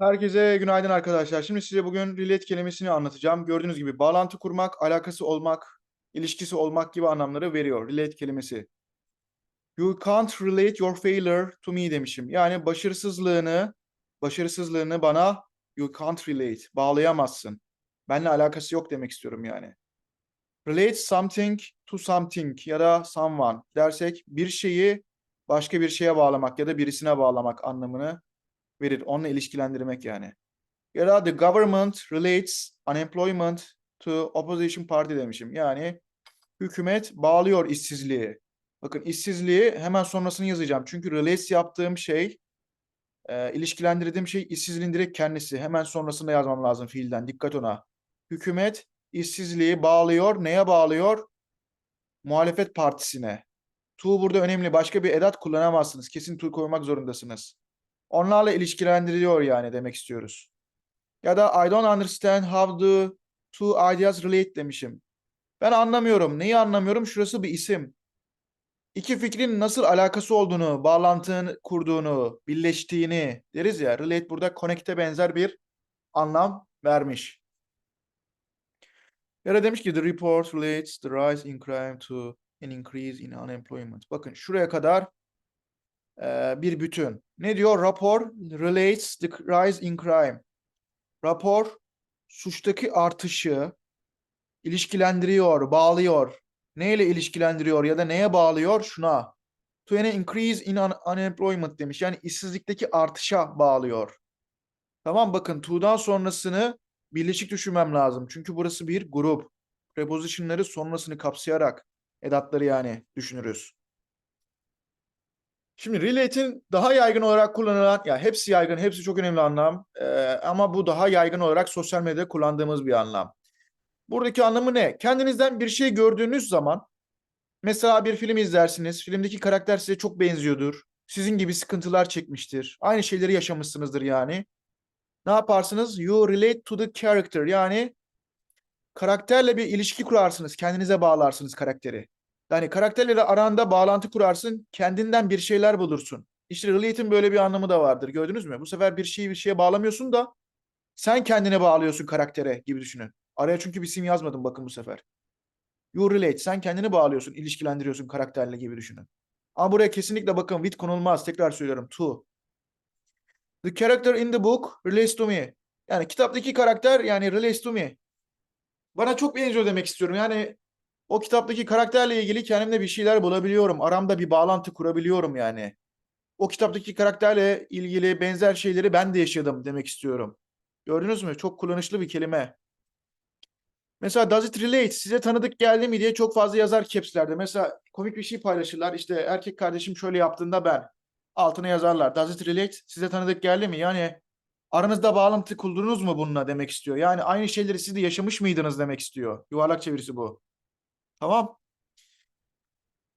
Herkese günaydın arkadaşlar. Şimdi size bugün relate kelimesini anlatacağım. Gördüğünüz gibi bağlantı kurmak, alakası olmak, ilişkisi olmak gibi anlamları veriyor relate kelimesi. You can't relate your failure to me demişim. Yani başarısızlığını, başarısızlığını bana you can't relate, bağlayamazsın. Benimle alakası yok demek istiyorum yani. Relate something to something ya da someone dersek bir şeyi başka bir şeye bağlamak ya da birisine bağlamak anlamını verir. Onunla ilişkilendirmek yani. Ya da the government relates unemployment to opposition party demişim. Yani hükümet bağlıyor işsizliği. Bakın işsizliği hemen sonrasını yazacağım. Çünkü relates yaptığım şey, e, ilişkilendirdiğim şey işsizliğin direkt kendisi. Hemen sonrasında yazmam lazım fiilden. Dikkat ona. Hükümet işsizliği bağlıyor. Neye bağlıyor? Muhalefet partisine. To burada önemli. Başka bir edat kullanamazsınız. Kesin to koymak zorundasınız. Onlarla ilişkilendiriliyor yani demek istiyoruz. Ya da I don't understand how the two ideas relate demişim. Ben anlamıyorum. Neyi anlamıyorum? Şurası bir isim. İki fikrin nasıl alakası olduğunu, bağlantını kurduğunu, birleştiğini deriz ya. Relate burada connect'e benzer bir anlam vermiş. Ya da demiş ki the report relates the rise in crime to an increase in unemployment. Bakın şuraya kadar e, bir bütün. Ne diyor? Rapor relates the rise in crime. Rapor suçtaki artışı ilişkilendiriyor, bağlıyor. Neyle ilişkilendiriyor ya da neye bağlıyor? Şuna. To an increase in un- unemployment demiş. Yani işsizlikteki artışa bağlıyor. Tamam bakın to'dan sonrasını birleşik düşünmem lazım. Çünkü burası bir grup. Preposition'ları sonrasını kapsayarak edatları yani düşünürüz. Şimdi relate'in daha yaygın olarak kullanılan, ya hepsi yaygın, hepsi çok önemli anlam. Ee, ama bu daha yaygın olarak sosyal medyada kullandığımız bir anlam. Buradaki anlamı ne? Kendinizden bir şey gördüğünüz zaman, mesela bir film izlersiniz, filmdeki karakter size çok benziyordur. Sizin gibi sıkıntılar çekmiştir. Aynı şeyleri yaşamışsınızdır yani. Ne yaparsınız? You relate to the character. Yani karakterle bir ilişki kurarsınız. Kendinize bağlarsınız karakteri. Yani karakterleri aranda bağlantı kurarsın, kendinden bir şeyler bulursun. İşte relate'in böyle bir anlamı da vardır. Gördünüz mü? Bu sefer bir şeyi bir şeye bağlamıyorsun da sen kendine bağlıyorsun karaktere gibi düşünün. Araya çünkü bir sim yazmadım bakın bu sefer. You relate. Sen kendini bağlıyorsun, ilişkilendiriyorsun karakterle gibi düşünün. Ama buraya kesinlikle bakın with konulmaz. Tekrar söylüyorum. To. The character in the book relates to me. Yani kitaptaki karakter yani relates to me. Bana çok benziyor demek istiyorum. Yani o kitaptaki karakterle ilgili kendimde bir şeyler bulabiliyorum. Aramda bir bağlantı kurabiliyorum yani. O kitaptaki karakterle ilgili benzer şeyleri ben de yaşadım demek istiyorum. Gördünüz mü? Çok kullanışlı bir kelime. Mesela does it relate? Size tanıdık geldi mi diye çok fazla yazar capslerde. Mesela komik bir şey paylaşırlar. İşte erkek kardeşim şöyle yaptığında ben. Altına yazarlar. Does it relate? Size tanıdık geldi mi? Yani aranızda bağlantı kurdunuz mu bununla demek istiyor. Yani aynı şeyleri siz de yaşamış mıydınız demek istiyor. Yuvarlak çevirisi bu. Tamam.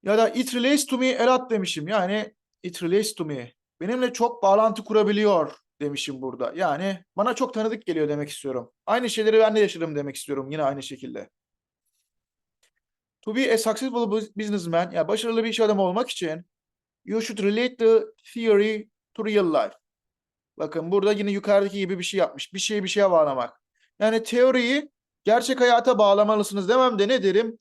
Ya da it relates to me a demişim. Yani it relates to me. Benimle çok bağlantı kurabiliyor demişim burada. Yani bana çok tanıdık geliyor demek istiyorum. Aynı şeyleri ben de yaşadım demek istiyorum yine aynı şekilde. To be a successful bus- businessman, ya başarılı bir iş adamı olmak için you should relate the theory to real life. Bakın burada yine yukarıdaki gibi bir şey yapmış. Bir şeyi bir şeye bağlamak. Yani teoriyi gerçek hayata bağlamalısınız demem de ne derim?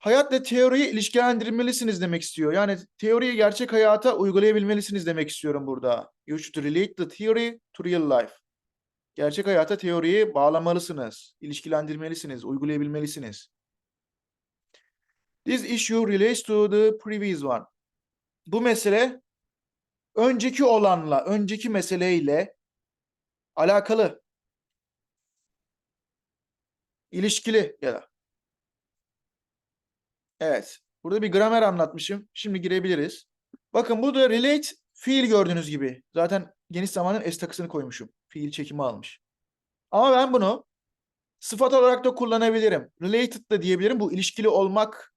Hayatla teoriyi ilişkilendirmelisiniz demek istiyor. Yani teoriyi gerçek hayata uygulayabilmelisiniz demek istiyorum burada. You should relate the theory to real life. Gerçek hayata teoriyi bağlamalısınız, ilişkilendirmelisiniz, uygulayabilmelisiniz. This issue relates to the previous one. Bu mesele önceki olanla, önceki meseleyle alakalı, ilişkili ya da. Evet. Burada bir gramer anlatmışım. Şimdi girebiliriz. Bakın burada relate fiil gördüğünüz gibi. Zaten geniş zamanın es takısını koymuşum. Fiil çekimi almış. Ama ben bunu sıfat olarak da kullanabilirim. Related da diyebilirim. Bu ilişkili olmak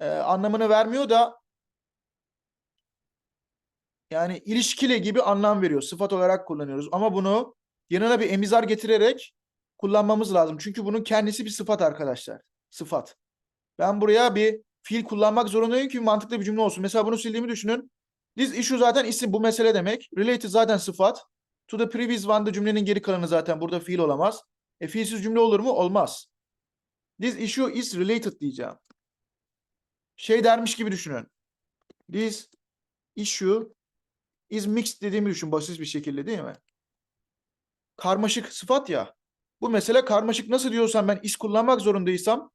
e, anlamını vermiyor da yani ilişkili gibi anlam veriyor. Sıfat olarak kullanıyoruz. Ama bunu yanına bir emizar getirerek kullanmamız lazım. Çünkü bunun kendisi bir sıfat arkadaşlar. Sıfat. Ben buraya bir fiil kullanmak zorundayım ki mantıklı bir cümle olsun. Mesela bunu sildiğimi düşünün. This issue zaten isim bu mesele demek. Related zaten sıfat. To the previous one'da cümlenin geri kalanı zaten burada fiil olamaz. E fiilsiz cümle olur mu? Olmaz. This issue is related diyeceğim. Şey dermiş gibi düşünün. This issue is mixed dediğimi düşün basit bir şekilde değil mi? Karmaşık sıfat ya. Bu mesele karmaşık nasıl diyorsam ben is kullanmak zorundaysam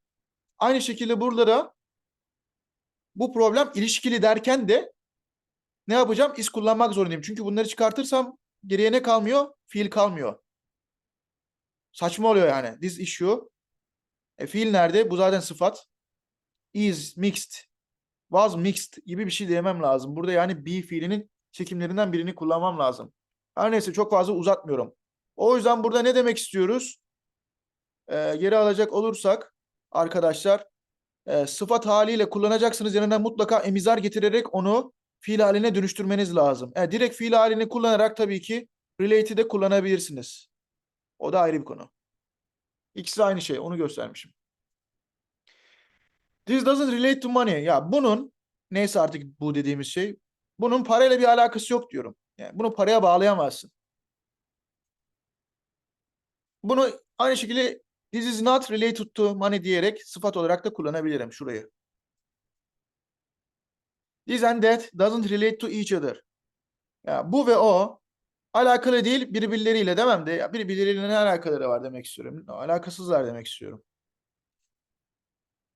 aynı şekilde burada da bu problem ilişkili derken de ne yapacağım? Is kullanmak zorundayım. Çünkü bunları çıkartırsam geriye ne kalmıyor? Fiil kalmıyor. Saçma oluyor yani. This issue. E fiil nerede? Bu zaten sıfat. Is mixed. Was mixed gibi bir şey diyemem lazım. Burada yani be fiilinin çekimlerinden birini kullanmam lazım. Her neyse çok fazla uzatmıyorum. O yüzden burada ne demek istiyoruz? Ee, geri alacak olursak arkadaşlar e, sıfat haliyle kullanacaksınız yanına mutlaka emizar getirerek onu fiil haline dönüştürmeniz lazım. E, direkt fiil halini kullanarak tabii ki relate'i de kullanabilirsiniz. O da ayrı bir konu. İkisi aynı şey. Onu göstermişim. This doesn't relate to money. Ya bunun neyse artık bu dediğimiz şey bunun parayla bir alakası yok diyorum. Yani bunu paraya bağlayamazsın. Bunu aynı şekilde this is not related to money diyerek sıfat olarak da kullanabilirim şurayı. This and that doesn't relate to each other. Ya bu ve o alakalı değil birbirleriyle demem de ya birbirleriyle ne alakaları var demek istiyorum. Alakasızlar demek istiyorum.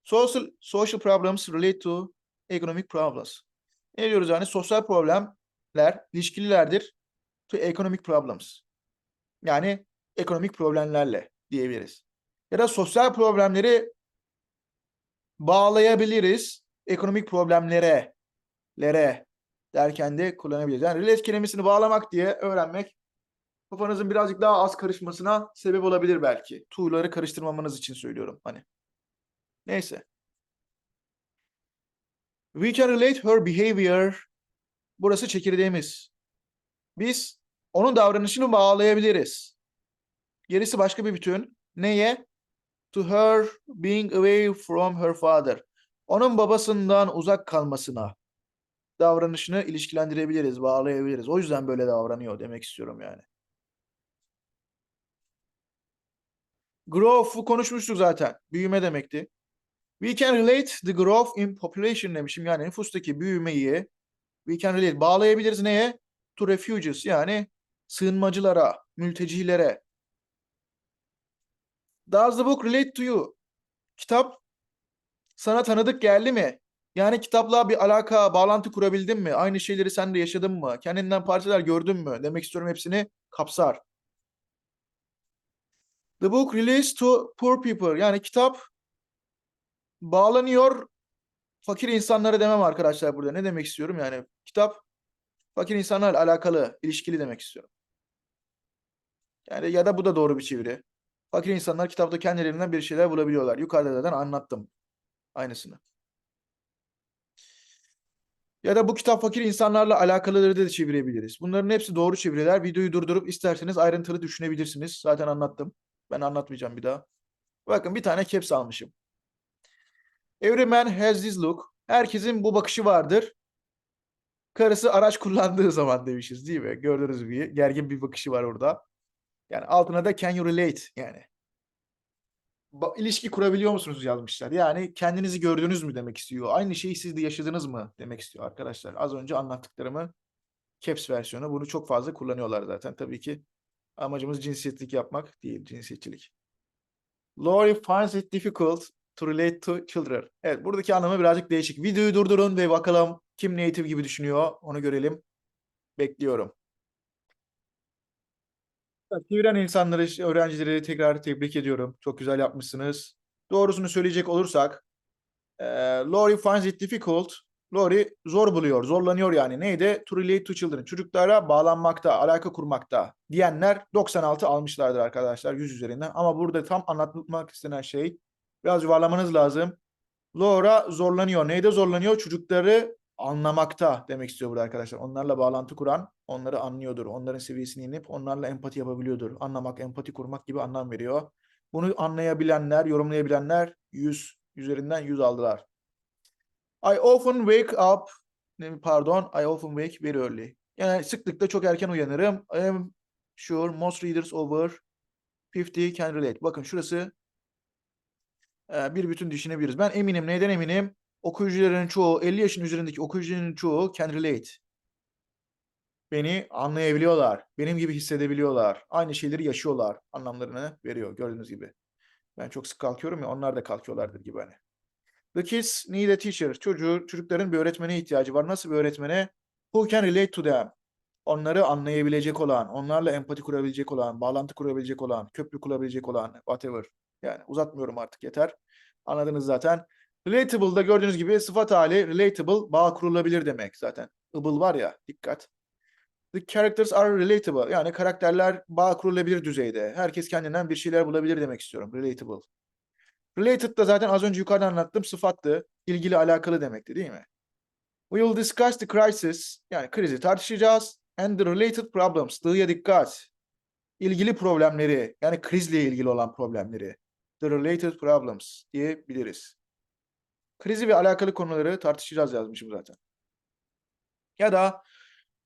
Social, social problems relate to economic problems. Ne diyoruz yani? Sosyal problemler ilişkililerdir to economic problems. Yani ekonomik problemlerle diyebiliriz. Ya da sosyal problemleri bağlayabiliriz ekonomik problemlere lere derken de kullanabiliriz. Yani relate kelimesini bağlamak diye öğrenmek kafanızın birazcık daha az karışmasına sebep olabilir belki. To'ları karıştırmamanız için söylüyorum hani. Neyse. We can relate her behavior. Burası çekirdeğimiz. Biz onun davranışını bağlayabiliriz. Gerisi başka bir bütün. Neye? To her being away from her father. Onun babasından uzak kalmasına davranışını ilişkilendirebiliriz, bağlayabiliriz. O yüzden böyle davranıyor demek istiyorum yani. Growth'u konuşmuştuk zaten. Büyüme demekti. We can relate the growth in population demişim. Yani nüfustaki büyümeyi we can relate bağlayabiliriz neye? To refugees yani sığınmacılara, mültecilere. Does the book relate to you? Kitap sana tanıdık geldi mi? Yani kitapla bir alaka, bağlantı kurabildin mi? Aynı şeyleri sen de yaşadın mı? Kendinden parçalar gördün mü? Demek istiyorum hepsini kapsar. The book relates to poor people. Yani kitap bağlanıyor fakir insanlara demem arkadaşlar burada. Ne demek istiyorum? Yani kitap fakir insanlarla alakalı, ilişkili demek istiyorum. Yani ya da bu da doğru bir çeviri. Fakir insanlar kitapta kendilerinden bir şeyler bulabiliyorlar. Yukarıda zaten anlattım aynısını. Ya da bu kitap fakir insanlarla alakalıları da çevirebiliriz. Bunların hepsi doğru çeviriler. Videoyu durdurup isterseniz ayrıntılı düşünebilirsiniz. Zaten anlattım. Ben anlatmayacağım bir daha. Bakın bir tane caps almışım. Every man has this look. Herkesin bu bakışı vardır. Karısı araç kullandığı zaman demişiz değil mi? Gördüğünüz gibi gergin bir bakışı var orada. Yani altına da can you relate yani. İlişki kurabiliyor musunuz yazmışlar. Yani kendinizi gördünüz mü demek istiyor. Aynı şeyi siz de yaşadınız mı demek istiyor arkadaşlar. Az önce anlattıklarımı caps versiyonu bunu çok fazla kullanıyorlar zaten. Tabii ki amacımız cinsiyetlik yapmak değil, cinsiyetçilik. Laurie finds it difficult to relate to children. Evet, buradaki anlamı birazcık değişik. Videoyu durdurun ve bakalım kim native gibi düşünüyor. Onu görelim. Bekliyorum. Çeviren insanları, öğrencileri tekrar tebrik ediyorum. Çok güzel yapmışsınız. Doğrusunu söyleyecek olursak, eee Laurie finds it difficult. Laurie zor buluyor, zorlanıyor yani. Neydi? To relate to children. Çocuklara bağlanmakta, alaka kurmakta diyenler 96 almışlardır arkadaşlar 100 üzerinden. Ama burada tam anlatmak istenen şey biraz yuvarlamanız lazım. Laura zorlanıyor. Neyde zorlanıyor? Çocukları anlamakta demek istiyor burada arkadaşlar. Onlarla bağlantı kuran onları anlıyordur. Onların seviyesine inip onlarla empati yapabiliyordur. Anlamak, empati kurmak gibi anlam veriyor. Bunu anlayabilenler, yorumlayabilenler 100 üzerinden 100 aldılar. I often wake up pardon, I often wake very early. Yani sıklıkla çok erken uyanırım. I am sure most readers over 50 can relate. Bakın şurası e, bir bütün düşünebiliriz. Ben eminim. Neden eminim? Okuyucuların çoğu, 50 yaşın üzerindeki okuyucuların çoğu can relate. Beni anlayabiliyorlar. Benim gibi hissedebiliyorlar. Aynı şeyleri yaşıyorlar. Anlamlarını veriyor gördüğünüz gibi. Ben çok sık kalkıyorum ya onlar da kalkıyorlardır gibi hani. The kids need a teacher. Çocuğu, çocukların bir öğretmene ihtiyacı var. Nasıl bir öğretmene? Who can relate to them? Onları anlayabilecek olan, onlarla empati kurabilecek olan, bağlantı kurabilecek olan, köprü kurabilecek olan, whatever. Yani uzatmıyorum artık yeter. Anladınız zaten. Relatable da gördüğünüz gibi sıfat hali relatable, bağ kurulabilir demek zaten. Able var ya, dikkat. The characters are relatable. Yani karakterler bağ kurulabilir düzeyde. Herkes kendinden bir şeyler bulabilir demek istiyorum. Relatable. Related da zaten az önce yukarıda anlattığım sıfattı. İlgili alakalı demekti değil mi? We will discuss the crisis. Yani krizi tartışacağız. And the related problems. Dıya dikkat. İlgili problemleri. Yani krizle ilgili olan problemleri. The related problems diyebiliriz. Krizi ve alakalı konuları tartışacağız yazmışım zaten. Ya da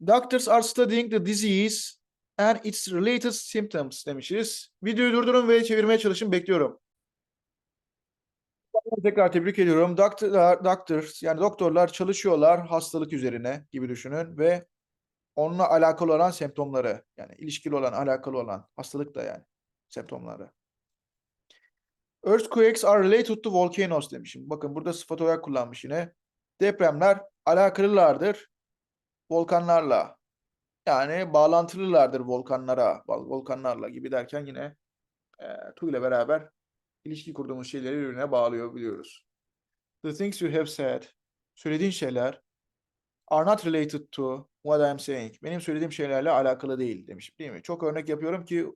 Doctors are studying the disease and its related symptoms demişiz. Videoyu durdurun ve çevirmeye çalışın. Bekliyorum. Tekrar tebrik ediyorum. Doctor, doctors yani doktorlar çalışıyorlar hastalık üzerine gibi düşünün ve onunla alakalı olan semptomları yani ilişkili olan, alakalı olan hastalık da yani semptomları. Earthquakes are related to volcanoes demişim. Bakın burada sıfat olarak kullanmış yine. Depremler alakalılardır volkanlarla. Yani bağlantılılardır volkanlara, vol- volkanlarla gibi derken yine e, to ile beraber ilişki kurduğumuz şeyleri birbirine bağlıyor biliyoruz. The things you have said, söylediğin şeyler are not related to what I'm saying. Benim söylediğim şeylerle alakalı değil demişim değil mi? Çok örnek yapıyorum ki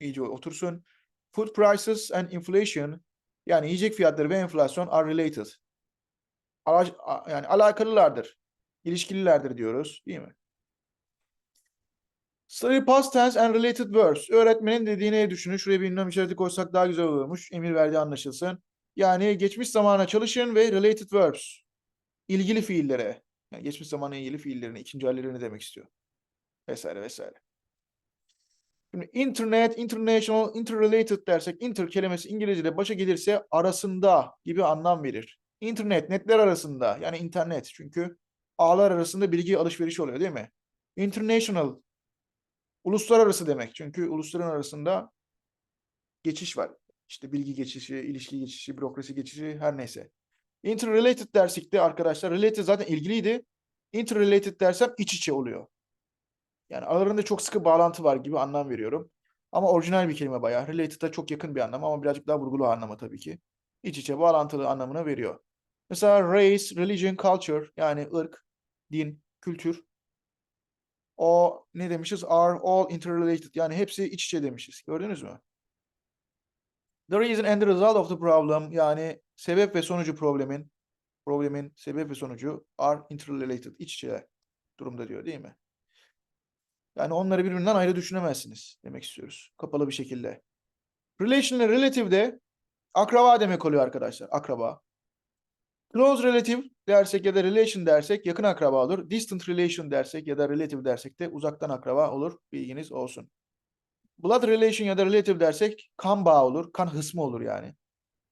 iyice otursun. Food prices and inflation yani yiyecek fiyatları ve enflasyon are related. Ala- yani alakalılardır. İlişkililerdir diyoruz değil mi? Study past tense and related verbs. Öğretmenin dediğini düşünün. Şuraya bir ünlem işareti koysak daha güzel olurmuş. Emir verdiği anlaşılsın. Yani geçmiş zamana çalışın ve related verbs. İlgili fiillere. Yani geçmiş zamana ilgili fiillerini, ikinci hallerini demek istiyor. Vesaire vesaire. Şimdi internet, international, interrelated dersek inter kelimesi İngilizce'de başa gelirse arasında gibi anlam verir. İnternet, netler arasında yani internet çünkü ağlar arasında bilgi alışverişi oluyor değil mi? International, uluslararası demek çünkü ulusların arasında geçiş var. İşte bilgi geçişi, ilişki geçişi, bürokrasi geçişi her neyse. Interrelated dersek de arkadaşlar related zaten ilgiliydi. Interrelated dersem iç içe oluyor. Yani aralarında çok sıkı bağlantı var gibi anlam veriyorum. Ama orijinal bir kelime bayağı. Related'a çok yakın bir anlam ama birazcık daha vurgulu anlamı tabii ki. İç içe bağlantılı anlamını veriyor. Mesela race, religion, culture yani ırk, din, kültür. O ne demişiz? Are all interrelated. Yani hepsi iç içe demişiz. Gördünüz mü? The reason and the result of the problem yani sebep ve sonucu problemin problemin sebep ve sonucu are interrelated. İç içe durumda diyor değil mi? Yani onları birbirinden ayrı düşünemezsiniz demek istiyoruz. Kapalı bir şekilde. Relation ile relative de akraba demek oluyor arkadaşlar. Akraba. Close relative dersek ya da relation dersek yakın akraba olur. Distant relation dersek ya da relative dersek de uzaktan akraba olur. Bilginiz olsun. Blood relation ya da relative dersek kan bağı olur. Kan hısmı olur yani.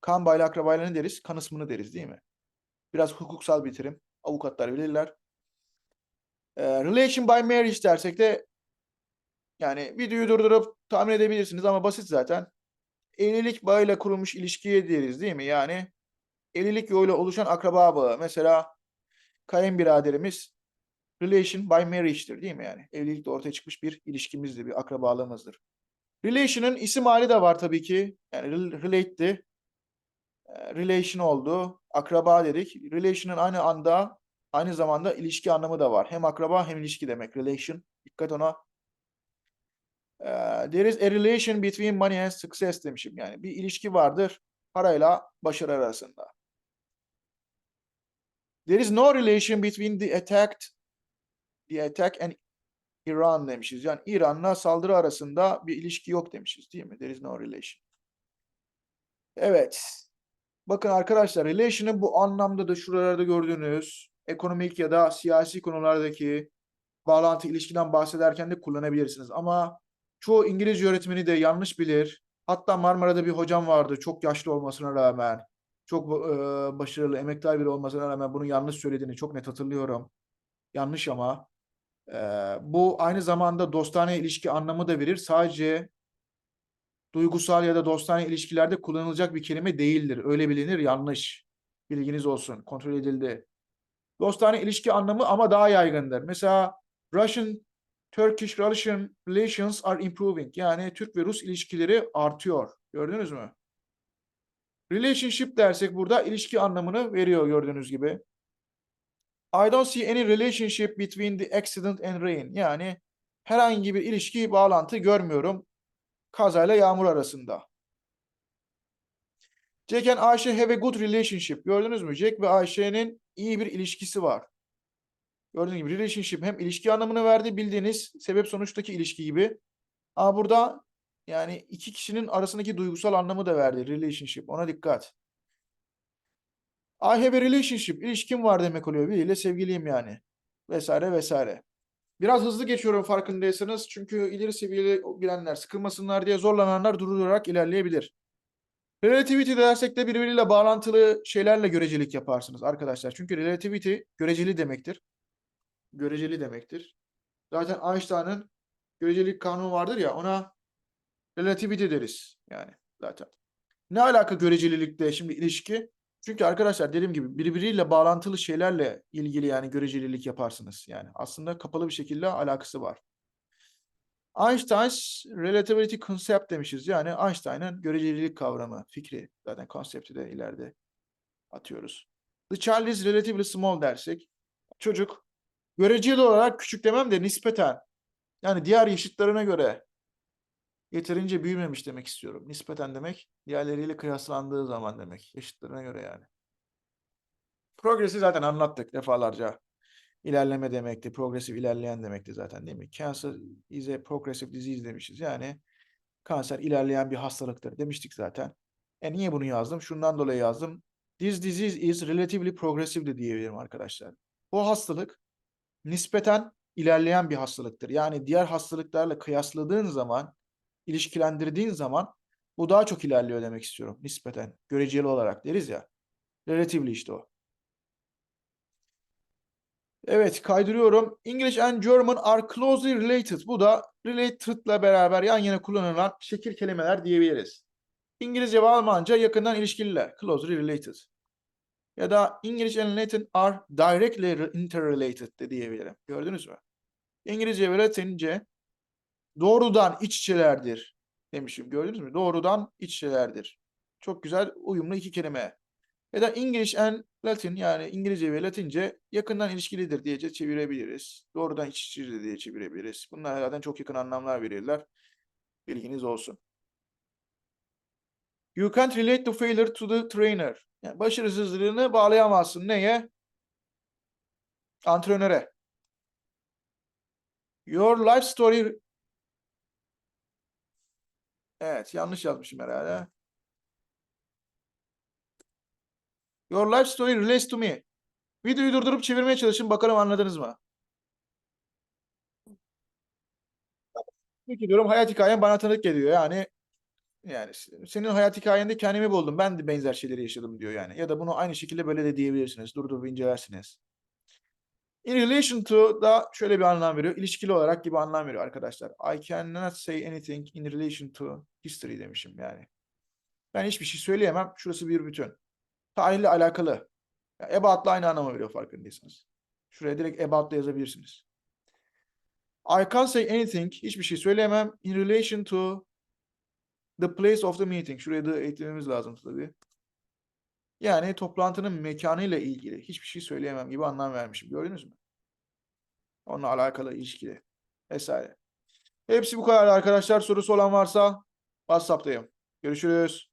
Kan bağıyla akrabayla ne deriz? Kan hısmını deriz değil mi? Biraz hukuksal bir terim. Avukatlar bilirler. Ee, relation by marriage dersek de yani videoyu durdurup tahmin edebilirsiniz ama basit zaten. Evlilik bağıyla kurulmuş ilişkiye deriz değil mi? Yani evlilik yoluyla oluşan akraba bağı. Mesela kayınbiraderimiz relation by marriage'tir değil mi yani? Evlilikle ortaya çıkmış bir ilişkimizdir, bir akrabalığımızdır. Relation'ın isim hali de var tabii ki. Yani rel- relate'di. Ee, Relation oldu. Akraba dedik. Relation'ın aynı anda aynı zamanda ilişki anlamı da var. Hem akraba hem ilişki demek. Relation. Dikkat ona. Ee, there is a relation between money and success demişim. Yani bir ilişki vardır parayla başarı arasında. There is no relation between the attacked the attack and Iran demişiz. Yani İran'la saldırı arasında bir ilişki yok demişiz değil mi? There is no relation. Evet. Bakın arkadaşlar relation'ı bu anlamda da şuralarda gördüğünüz ekonomik ya da siyasi konulardaki bağlantı ilişkiden bahsederken de kullanabilirsiniz. Ama çoğu İngilizce öğretmeni de yanlış bilir. Hatta Marmara'da bir hocam vardı çok yaşlı olmasına rağmen. Çok e, başarılı, emektar biri olmasına rağmen bunu yanlış söylediğini çok net hatırlıyorum. Yanlış ama. E, bu aynı zamanda dostane ilişki anlamı da verir. Sadece duygusal ya da dostane ilişkilerde kullanılacak bir kelime değildir. Öyle bilinir, yanlış. Bilginiz olsun, kontrol edildi. Dostane ilişki anlamı ama daha yaygındır. Mesela Russian Turkish Russian relations are improving. Yani Türk ve Rus ilişkileri artıyor. Gördünüz mü? Relationship dersek burada ilişki anlamını veriyor gördüğünüz gibi. I don't see any relationship between the accident and rain. Yani herhangi bir ilişki bağlantı görmüyorum kazayla yağmur arasında. Jack and Ayşe have a good relationship. Gördünüz mü? Jack ve Ayşe'nin iyi bir ilişkisi var. Gördüğünüz gibi relationship hem ilişki anlamını verdi bildiğiniz sebep sonuçtaki ilişki gibi. Ama burada yani iki kişinin arasındaki duygusal anlamı da verdi relationship. Ona dikkat. I have a relationship. İlişkim var demek oluyor. Biriyle sevgiliyim yani. Vesaire vesaire. Biraz hızlı geçiyorum farkındaysanız. Çünkü ileri seviyeli bilenler sıkılmasınlar diye zorlananlar durdurarak ilerleyebilir. Relativity dersek de birbiriyle bağlantılı şeylerle görecelik yaparsınız arkadaşlar. Çünkü relativity göreceli demektir. Göreceli demektir. Zaten Einstein'ın görecelik kanunu vardır ya ona relativity deriz yani zaten. Ne alaka görecelilikle şimdi ilişki? Çünkü arkadaşlar dediğim gibi birbiriyle bağlantılı şeylerle ilgili yani görecelilik yaparsınız. Yani aslında kapalı bir şekilde alakası var. Einstein's relativity concept demişiz. Yani Einstein'ın görecelilik kavramı, fikri. Zaten konsepti de ileride atıyoruz. The child is relatively small dersek çocuk göreceli olarak küçük demem de nispeten yani diğer yaşıtlarına göre yeterince büyümemiş demek istiyorum. Nispeten demek diğerleriyle kıyaslandığı zaman demek. Yaşıtlarına göre yani. Progresi zaten anlattık defalarca. İlerleme demekti. Progresif ilerleyen demekti zaten değil mi? Cancer is a progressive disease demişiz. Yani kanser ilerleyen bir hastalıktır demiştik zaten. E niye bunu yazdım? Şundan dolayı yazdım. This disease is relatively progressive de diyebilirim arkadaşlar. Bu hastalık nispeten ilerleyen bir hastalıktır. Yani diğer hastalıklarla kıyasladığın zaman, ilişkilendirdiğin zaman bu daha çok ilerliyor demek istiyorum. Nispeten, göreceli olarak deriz ya. Relatively işte o. Evet kaydırıyorum. English and German are closely related. Bu da related'la beraber yan yana kullanılan şekil kelimeler diyebiliriz. İngilizce ve Almanca yakından ilişkililer. Closely related. Ya da English and Latin are directly interrelated de diyebilirim. Gördünüz mü? İngilizce ve Latince doğrudan iç içelerdir demişim. Gördünüz mü? Doğrudan iç içelerdir. Çok güzel uyumlu iki kelime. Ya da English and Latin yani İngilizce ve Latince yakından ilişkilidir diye çevirebiliriz. Doğrudan iç içedir diye çevirebiliriz. Bunlar zaten çok yakın anlamlar verirler. Bilginiz olsun. You can't relate the failure to the trainer. Yani başarısızlığını bağlayamazsın. Neye? Antrenöre. Your life story Evet, yanlış yazmışım herhalde. Your life story relates to me. Videoyu durdurup çevirmeye çalışın. Bakalım anladınız mı? Peki diyorum hayat hikayem bana tanık geliyor. Yani yani senin hayat hikayende kendimi buldum. Ben de benzer şeyleri yaşadım diyor yani. Ya da bunu aynı şekilde böyle de diyebilirsiniz. Durdurup incelersiniz. In relation to da şöyle bir anlam veriyor. İlişkili olarak gibi anlam veriyor arkadaşlar. I cannot say anything in relation to history demişim yani. Ben hiçbir şey söyleyemem. Şurası bir bütün. Tarihle alakalı. Yani about'la aynı anlamı veriyor farkındaysanız. Şuraya direkt about'la yazabilirsiniz. I can't say anything. Hiçbir şey söyleyemem. In relation to the place of the meeting. Şuraya da eklememiz lazım tabii. Yani toplantının mekanıyla ilgili hiçbir şey söyleyemem gibi anlam vermişim. Gördünüz mü? Onunla alakalı ilişkili vesaire. Hepsi bu kadar arkadaşlar. Sorusu olan varsa WhatsApp'tayım. Görüşürüz.